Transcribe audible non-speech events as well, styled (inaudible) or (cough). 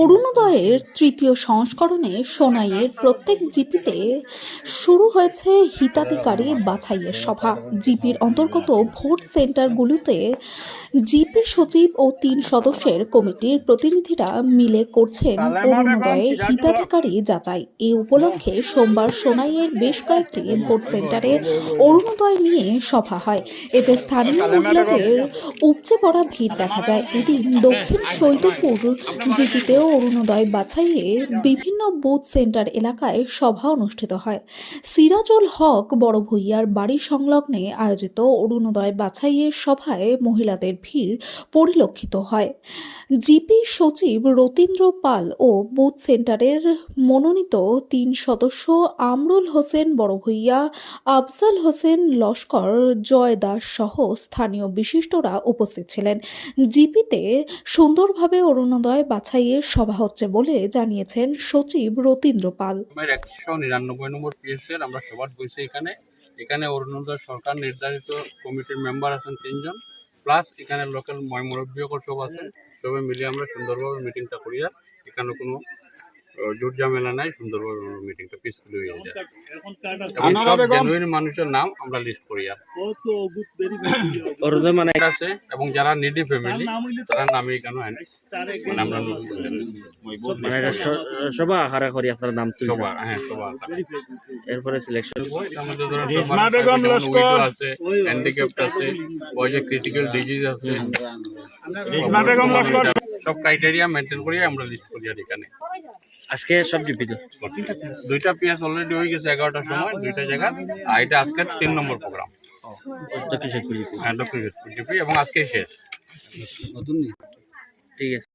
অরুণোদয়ের তৃতীয় সংস্করণে সোনাইয়ের প্রত্যেক জিপিতে শুরু হয়েছে হিতাধিকারী বাছাইয়ের সভা। জিপির অন্তর্গত ভোট সেন্টারগুলোতে জিপি সচিব ও তিন সদস্যের কমিটির প্রতিনিধিরা মিলে করছেন অরুণোদয়ে হিতাধিকারী যাচাই। এ উপলক্ষে সোমবার সোনাইয়ের বেশ কয়েকটি ভোট সেন্টারে অরুণোদয় নিয়ে সভা হয়। এতে স্থানীয় মহিলাদের উপচে পড়া ভিড় দেখা যায়। এদিন দক্ষিণ সৈদপুর জিপিতেও অরুণোদয় বাছাইয়ে বিভিন্ন বুথ সেন্টার এলাকায় সভা অনুষ্ঠিত হয়। সিরাজুল হক বড় ভূঁইয়ার বাড়ি সংলগ্নে আয়োজিত অরুণোদয় বাছাইয়ের সভায় মহিলাদের ভিড় পরিলক্ষিত হয়। জিপি সচিব রতীন্দ্র পাল ও বুথ সেন্টারের মনোনীত তিন সদস্য আমরুল হোসেন বড় ভূঁইয়া আফজাল হোসেন লস্কর, জয় দাস সহ স্থানীয় বিশিষ্টরা উপস্থিত ছিলেন। জিপিতে সুন্দরভাবে অরুণোদয় বাছাইয়ের সভা হচ্ছে বলে জানিয়েছেন সচিব রতীন্দ্র পাল। একশো নিরানব্বই নম্বর পিএসএল আমরা সবার বসে এখানে। এখানে অরুণোদয় সরকার নির্ধারিত কমিটির মেম্বার আছেন তিনজন। প্লাস এখানে লোকাল ময় মুরব্বী সব আছেন। সবাই মিলে আমরা সুন্দরভাবে মিটিংটা করি আর এখানে কোনো জোট ঝামেলা নাই সুন্দরভাবে আমরা মিটিংটা পিসফুল হয়ে যায়। সব জেনুইন মানুষের নাম আমরা লিস্ট করি আর। (coughs) মানে আছে এবং যারা নিডি ফ্যামিলি তারা নামে এখানে হয় না। মানে আমরা মানে সবা করি আপনার নাম হ্যাঁ সবার এরপরে সিলেকশন আছে হ্যান্ডিক্যাপ্ট আছে ওই যে ক্রিটিক্যাল ডিজিজ আছে। সব ক্রাইটেরিয়া মেনটেন করি আমরা লিস্ট করি আর এখানে। আজকে সব ডিপি দুইটা পিএস অলরেডি হয়ে গেছে এগারোটার সময় দুইটা জায়গা। আর এটা আজকে তিন নম্বর প্রোগ্রাম হ্যাঁ দক্ষিণ এবং আজকে শেষ। নতুন ঠিক আছে।